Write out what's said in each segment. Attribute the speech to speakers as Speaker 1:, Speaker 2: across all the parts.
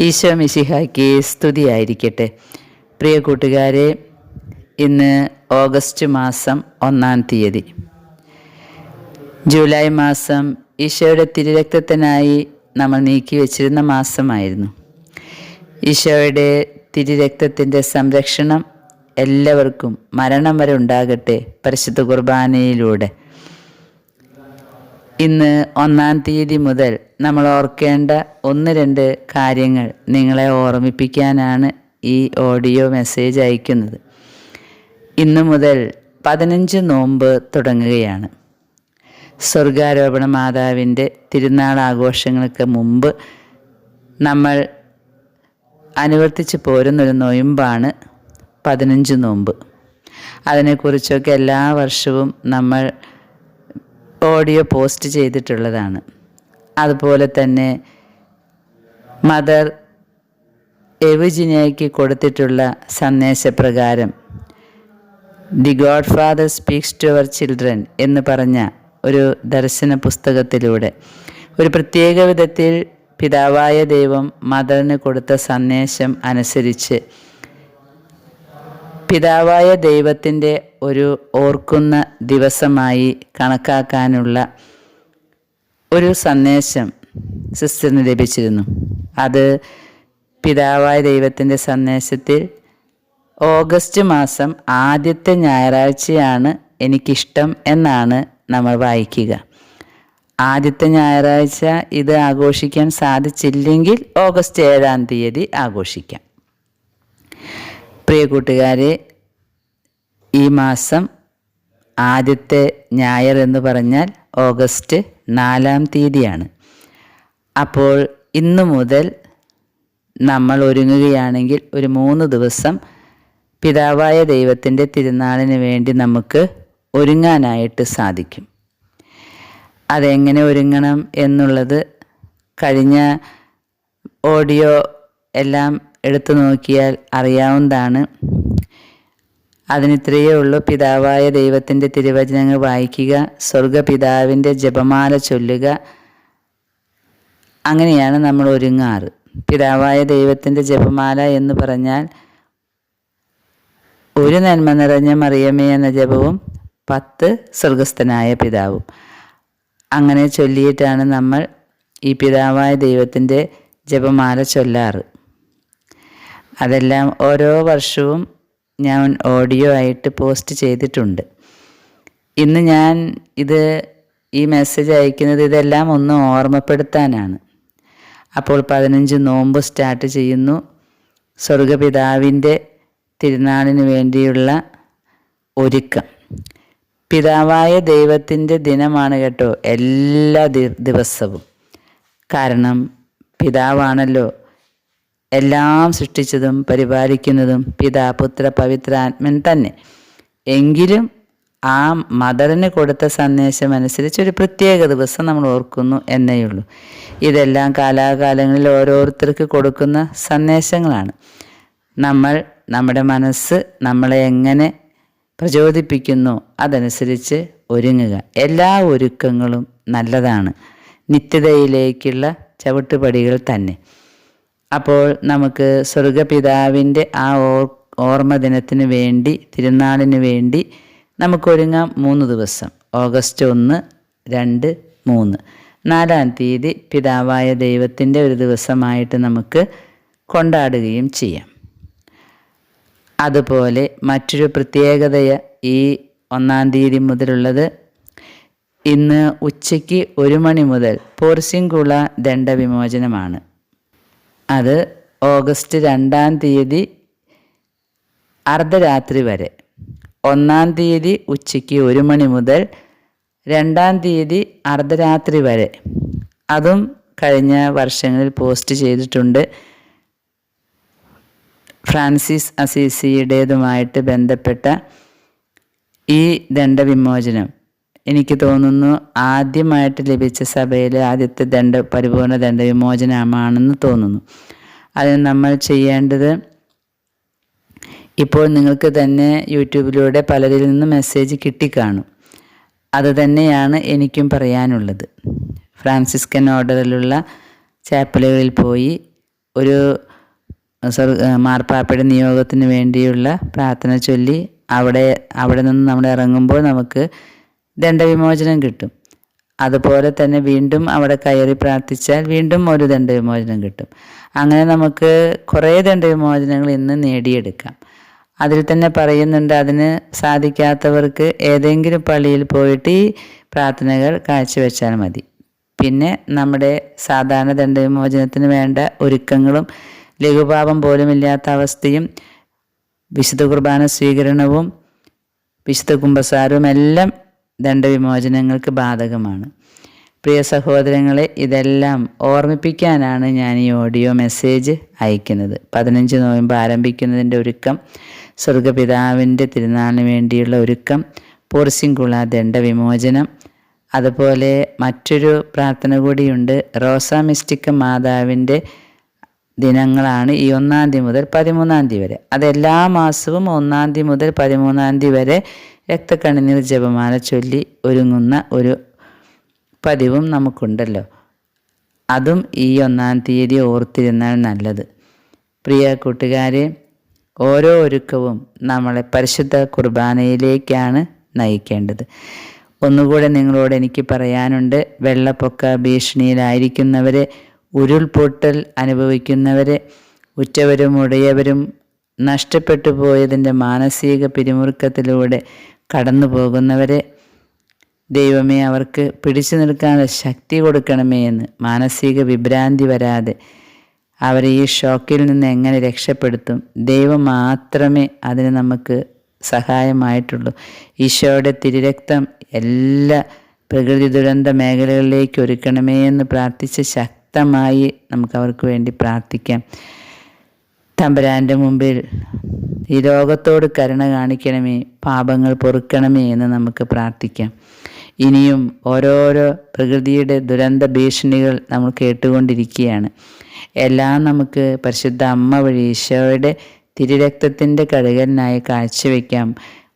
Speaker 1: ഈശോ മിശിഹായ്ക്ക് സ്തുതിയായിരിക്കട്ടെ. പ്രിയ കൂട്ടുകാരെ ഇന്ന് ഓഗസ്റ്റ് മാസം ഒന്നാം തീയതി. ജൂലൈ മാസം ഈശോയുടെ തിരുരക്തത്തിനായി നമ്മൾ നീക്കി വച്ചിരുന്ന മാസമായിരുന്നു. ഈശോയുടെ തിരുരക്തത്തിന്റെ സംരക്ഷണം എല്ലാവർക്കും മരണം വരെ ഉണ്ടാകട്ടെ പരിശുദ്ധ കുർബാനയിലൂടെ. ഇന്ന് ഒന്നാം തീയതി മുതൽ നമ്മൾ ഓർക്കേണ്ട ഒന്ന് രണ്ട് കാര്യങ്ങൾ നിങ്ങളെ ഓർമ്മിപ്പിക്കാനാണ് ഈ ഓഡിയോ മെസ്സേജ് അയക്കുന്നത്. ഇന്ന് മുതൽ പതിനഞ്ച് നോമ്പ് തുടങ്ങുകയാണ്. സ്വർഗാരോപണ മാതാവിന്റെ തിരുനാൾ ആഘോഷങ്ങൾക്ക് മുമ്പ് നമ്മൾ അനുവർത്തിച്ച് പോരുന്നൊരു നൊയമ്പാണ് പതിനഞ്ച് നോമ്പ്. അതിനെക്കുറിച്ചൊക്കെ എല്ലാ വർഷവും നമ്മൾ ഓഡിയോ പോസ്റ്റ് ചെയ്തിട്ടുള്ളതാണ്. അതുപോലെ തന്നെ മദർ എവിജിനിയയ്ക്ക് കൊടുത്തിട്ടുള്ള സന്ദേശപ്രകാരം the God Father speaks to our children എന്ന് പറഞ്ഞ ഒരു ദർശന പുസ്തകത്തിലൂടെ ഒരു പ്രത്യേക വിധത്തിൽ പിതാവായ ദൈവം മദറിന് കൊടുത്ത സന്ദേശം അനുസരിച്ച് പിതാവായ ദൈവത്തിന്റെ ഒരു ഓർക്കുന്ന ദിവസമായി കണക്കാക്കാനുള്ള ഒരു സന്ദേശം സിസ്റ്ററിന് ലഭിച്ചിരുന്നു. അത് പിതാവായ ദൈവത്തിന്റെ സന്ദേശത്തിൽ ഓഗസ്റ്റ് മാസം ആദ്യത്തെ ഞായറാഴ്ചയാണ് എനിക്കിഷ്ടം എന്നാണ് നമ്മൾ വായിക്കുക. ആദ്യത്തെ ഞായറാഴ്ച ഇത് ആഘോഷിക്കാൻ സാധിച്ചില്ലെങ്കിൽ ഓഗസ്റ്റ് ഏഴാം തീയതി ആഘോഷിക്കാം. പ്രിയ കൂട്ടുകാരെ ഈ മാസം ആദ്യത്തെ ഞായർ എന്ന് പറഞ്ഞാൽ ഓഗസ്റ്റ് നാലാം തീയതിയാണ്. അപ്പോൾ ഇന്നു മുതൽ നമ്മൾ ഒരുങ്ങുകയാണെങ്കിൽ ഒരു മൂന്ന് ദിവസം പിതാവായ ദൈവത്തിന്റെ തിരുനാളിന് വേണ്ടി നമുക്ക് ഒരുങ്ങാനായിട്ട് സാധിക്കും. അതെങ്ങനെ ഒരുങ്ങണം എന്നുള്ളത് കഴിഞ്ഞ ഓഡിയോ എല്ലാം എടുത്തു നോക്കിയാൽ അറിയാവുന്നതാണ്. അതിനിത്രയേ ഉള്ളൂ. പിതാവായ ദൈവത്തിന്റെ തിരുവചനങ്ങൾ വായിക്കുക സ്വർഗപിതാവിന്റെ ജപമാല ചൊല്ലുക. അങ്ങനെയാണ് നമ്മൾ ഒരുങ്ങാറ്. പിതാവായ ദൈവത്തിന്റെ ജപമാല എന്ന് പറഞ്ഞാൽ ഒരു നന്മ നിറഞ്ഞ മറിയമേ എന്ന ജപവും പത്ത് സ്വർഗസ്ഥനായ പിതാവും. അങ്ങനെ ചൊല്ലിയിട്ടാണ് നമ്മൾ ഈ പിതാവായ ദൈവത്തിന്റെ ജപമാല ചൊല്ലാറ്. അതെല്ലാം ഓരോ വർഷവും ഞാൻ ഓഡിയോ ആയിട്ട് പോസ്റ്റ് ചെയ്തിട്ടുണ്ട്. ഇന്ന് ഞാൻ ഇത് ഈ മെസ്സേജ് അയക്കുന്നത് ഇതെല്ലാം ഒന്ന് ഓർമ്മപ്പെടുത്താനാണ്. അപ്പോൾ പതിനഞ്ച് നോമ്പ് സ്റ്റാർട്ട് ചെയ്യുന്നു. സ്വർഗപിതാവിന്റെ തിരുനാളിന് വേണ്ടിയുള്ള ഒരുക്കം. പിതാവായ ദൈവത്തിന്റെ ദിനമാണ് കേട്ടോ എല്ലാ ദിവസവും. കാരണം പിതാവാണല്ലോ എല്ലാം സൃഷ്ടിച്ചതും പരിപാലിക്കുന്നതും പിതാ പുത്ര പവിത്രാത്മൻ തന്നെ. എങ്കിലും ആ മദറിന് കൊടുത്ത സന്ദേശം അനുസരിച്ച് ഒരു പ്രത്യേക ദിവസം നമ്മൾ ഓർക്കുന്നു എന്നേയുള്ളൂ ഇതെല്ലാം കാലാകാലങ്ങളിൽ ഓരോരുത്തർക്ക് കൊടുക്കുന്ന സന്ദേശങ്ങളാണ്. നമ്മൾ നമ്മുടെ മനസ്സ് നമ്മളെ എങ്ങനെ പ്രചോദിപ്പിക്കുന്നു അതനുസരിച്ച് ഒരുങ്ങുക. എല്ലാ ഒരുക്കങ്ങളും നല്ലതാണ്. നിത്യതയിലേക്കുള്ള ചവിട്ടുപടികൾ തന്നെ. അപ്പോൾ നമുക്ക് സ്വർഗപിതാവിന്റെ ആ ഓർ ഓർമ്മ ദിനത്തിന് വേണ്ടി തിരുനാളിന് വേണ്ടി നമുക്കൊരുങ്ങാം മൂന്ന് ദിവസം. ഓഗസ്റ്റ് ഒന്ന് രണ്ട് മൂന്ന്. നാലാം തീയതി പിതാവായ ദൈവത്തിന്റെ ഒരു ദിവസമായിട്ട് നമുക്ക് കൊണ്ടാടുകയും ചെയ്യാം. അതുപോലെ മറ്റൊരു പ്രത്യേകത ഈ ഒന്നാം തീയതി മുതലുള്ളത് ഇന്ന് ഉച്ചയ്ക്ക് ഒരു മണി മുതൽ പോർസിംഗുള ദണ്ഡവിമോചനമാണ്. അത് ഓഗസ്റ്റ് രണ്ടാം തീയതി അർദ്ധരാത്രി വരെ. ഒന്നാം തീയതി ഉച്ചയ്ക്ക് ഒരു മണി മുതൽ രണ്ടാം തീയതി അർദ്ധരാത്രി വരെ. അതും കഴിഞ്ഞ വർഷങ്ങളിൽ പോസ്റ്റ് ചെയ്തിട്ടുണ്ട്. ഫ്രാൻസിസ് അസീസിയുടേതുമായിട്ട് ബന്ധപ്പെട്ട ഈ ദണ്ഡവിമോചനം. എനിക്ക് തോന്നുന്നു ആദ്യമായിട്ട് ലഭിച്ച സഭയിലെ ആദ്യത്തെ ദണ്ഡ പരിപൂർണ ദണ്ഡവിമോചനമാണെന്ന് തോന്നുന്നു. അതിന് നമ്മൾ ചെയ്യേണ്ടത് ഇപ്പോൾ നിങ്ങൾക്ക് തന്നെ യൂട്യൂബിലൂടെ പലരിൽ നിന്ന് മെസ്സേജ് കിട്ടിക്കാണും. അത് തന്നെയാണ് എനിക്കും പറയാനുള്ളത്. ഫ്രാൻസിസ്കൻ ഓർഡറിലുള്ള ചാപ്പലുകളിൽ പോയി ഒരു മാർപ്പാപ്പയുടെ നിയോഗത്തിന് വേണ്ടിയുള്ള പ്രാർത്ഥന ചൊല്ലി അവിടെ അവിടെ നിന്ന് നമ്മൾ ഇറങ്ങുമ്പോൾ നമുക്ക് ദണ്ഡവിമോചനം കിട്ടും. അതുപോലെ തന്നെ വീണ്ടും അവിടെ കയറി പ്രാർത്ഥിച്ചാൽ വീണ്ടും ഒരു ദണ്ഡവിമോചനം കിട്ടും. അങ്ങനെ നമുക്ക് കുറേ ദണ്ഡവിമോചനങ്ങൾ ഇന്ന് നേടിയെടുക്കാം. അതിൽ തന്നെ പറയുന്നുണ്ട് അതിന് സാധിക്കാത്തവർക്ക് ഏതെങ്കിലും പള്ളിയിൽ പോയിട്ട് ഈ പ്രാർത്ഥനകൾ കാഴ്ചവെച്ചാൽ മതി. പിന്നെ നമ്മുടെ സാധാരണ ദണ്ഡവിമോചനത്തിന് വേണ്ട ഒരുക്കങ്ങളും ലഘുപാപം പോലും ഇല്ലാത്ത അവസ്ഥയും വിശുദ്ധ കുർബാന സ്വീകരണവും വിശുദ്ധ കുംഭസാരവും എല്ലാം ദണ്ഡവിമോചനങ്ങൾക്ക് ബാധകമാണ്. പ്രിയ സഹോദരങ്ങളെ ഇതെല്ലാം ഓർമ്മിപ്പിക്കാനാണ് ഞാൻ ഈ ഓഡിയോ മെസ്സേജ് അയക്കുന്നത്. പതിനഞ്ച് നോയമ്പ് ആരംഭിക്കുന്നതിന്റെ ഒരുക്കം സ്വർഗപിതാവിന്റെ തിരുനാളിന് വേണ്ടിയുള്ള ഒരുക്കം പോർസിംഗുള ദണ്ഡവിമോചനം അതുപോലെ മറ്റൊരു പ്രാർത്ഥന കൂടിയുണ്ട്. റോസാ മിസ്റ്റിക്ക മാതാവിന്റെ ദിനങ്ങളാണ് ഈ ഒന്നാം തീയതി മുതൽ പതിമൂന്നാം തീയതി വരെ. അത് എല്ലാ മാസവും ഒന്നാം തീയതി മുതൽ പതിമൂന്നാം തീയതി വരെ രക്തക്കണ്ണുനീർ ജപമാല ചൊല്ലി ഒരുങ്ങുന്ന ഒരു പതിവും നമുക്കുണ്ടല്ലോ. അതും ഈ ഒന്നാം തീയതി ഓർത്തിരുന്നാൽ നല്ലത്. പ്രിയ കൂട്ടുകാരെ ഓരോ ഒരുക്കവും നമ്മളെ പരിശുദ്ധ കുർബാനയിലേക്കാണ് നയിക്കേണ്ടത്. ഒന്നുകൂടെ നിങ്ങളോട് എനിക്ക് പറയാനുണ്ട് വെള്ളപ്പൊക്ക ഭീഷണിയിലായിരിക്കുന്നവരെ ഉരുൾപൊട്ടൽ അനുഭവിക്കുന്നവരെ ഉറ്റവരും ഉടയവരും നഷ്ടപ്പെട്ടു പോയതിന്റെ മാനസിക പിരിമുറുക്കത്തിലൂടെ കടന്നു പോകുന്നവരെ ദൈവമേ അവർക്ക് പിടിച്ചു നിൽക്കാനുള്ള ശക്തി കൊടുക്കണമേ എന്ന് മാനസിക വിഭ്രാന്തി വരാതെ അവരെ ഈ ഷോക്കിൽ നിന്ന് എങ്ങനെ രക്ഷപ്പെടുത്തും? ദൈവം മാത്രമേ അതിന് നമുക്ക് സഹായമായിട്ടുള്ളൂ. ഈശോയുടെ തിരുരക്തം എല്ലാ പ്രകൃതി ദുരന്ത മേഖലകളിലേക്ക് ഒരുക്കണമേ എന്ന് പ്രാർത്ഥിച്ച് ശക്തമായി നമുക്ക് അവർക്ക് വേണ്ടി പ്രാർത്ഥിക്കാം. തമ്പുരാന്റെ മുമ്പിൽ ഈ ലോകത്തോട് കരുണ കാണിക്കണമേ പാപങ്ങൾ പൊറുക്കണമേ എന്ന് നമുക്ക് പ്രാർത്ഥിക്കാം. ഇനിയും ഓരോരോ പ്രകൃതിയുടെ ദുരന്ത ഭീഷണികൾ നമ്മൾ കേട്ടുകൊണ്ടിരിക്കുകയാണ്. എല്ലാം നമുക്ക് പരിശുദ്ധ അമ്മ വഴി ഈശോയുടെ തിരുരക്തത്തിന്റെ കഴുകലിനായി കാഴ്ചവെക്കാം.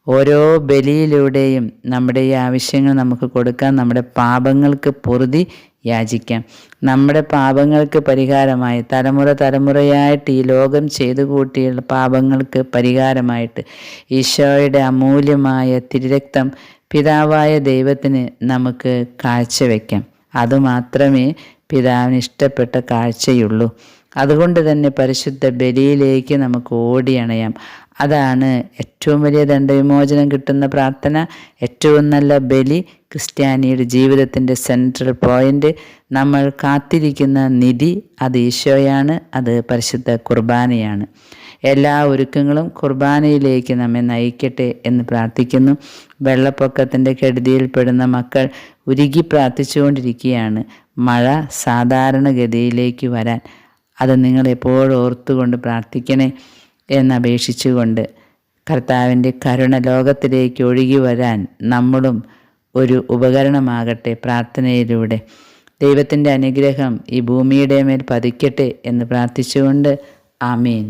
Speaker 1: ഓരോ ബലിയിലൂടെയും നമ്മുടെ ഈ ആവശ്യങ്ങൾ നമുക്ക് കൊടുക്കാം. നമ്മുടെ പാപങ്ങൾക്ക് പൊറുതി യാചിക്കാം. നമ്മുടെ പാപങ്ങൾക്ക് പരിഹാരമായി തലമുറ തലമുറയായിട്ട് ഈ ലോകം ചെയ്തു കൂട്ടിയുള്ള പാപങ്ങൾക്ക് പരിഹാരമായിട്ട് ഈശോയുടെ അമൂല്യമായ തിരുരക്തം പിതാവായ ദൈവത്തിന് നമുക്ക് കാഴ്ചവെക്കാം. അതുമാത്രമേ പിതാവിന് ഇഷ്ടപ്പെട്ട കാഴ്ചയുള്ളൂ. അതുകൊണ്ട് തന്നെ പരിശുദ്ധ ബലിയിലേക്ക് നമുക്ക് ഓടിയണയാം അതാണ് ഏറ്റവും വലിയ ദണ്ഡവിമോചനം കിട്ടുന്ന പ്രാർത്ഥന ഏറ്റവും നല്ല ബലി ക്രിസ്ത്യാനിയുടെ ജീവിതത്തിന്റെ സെൻട്രൽ പോയിന്റ് നമ്മൾ കാത്തിരിക്കുന്ന നിധി അത് ഈശോയാണ് അത് പരിശുദ്ധ കുർബാനയാണ്. എല്ലാ ഒരുക്കങ്ങളും കുർബാനയിലേക്ക് നമ്മെ നയിക്കട്ടെ എന്ന് പ്രാർത്ഥിക്കുന്നു. വെള്ളപ്പൊക്കത്തിന്റെ കെടുതിയിൽപ്പെടുന്ന മക്കൾ ഉരുകി പ്രാർത്ഥിച്ചുകൊണ്ടിരിക്കുകയാണ്. മഴ സാധാരണഗതിയിലേക്ക് വരാൻ അത് നിങ്ങൾ എപ്പോഴും ഓർത്തുകൊണ്ട് പ്രാർത്ഥിക്കണേ എന്നപേക്ഷിച്ചുകൊണ്ട് കർത്താവിന്റെ കരുണ ലോകത്തിലേക്ക് ഒഴുകി വരാൻ നമ്മളും ഒരു ഉപകരണമാകട്ടെ പ്രാർത്ഥനയിലൂടെ. ദൈവത്തിന്റെ അനുഗ്രഹം ഈ ഭൂമിയുടെ മേൽ പതിക്കട്ടെ എന്ന് പ്രാർത്ഥിച്ചുകൊണ്ട് ആമീൻ.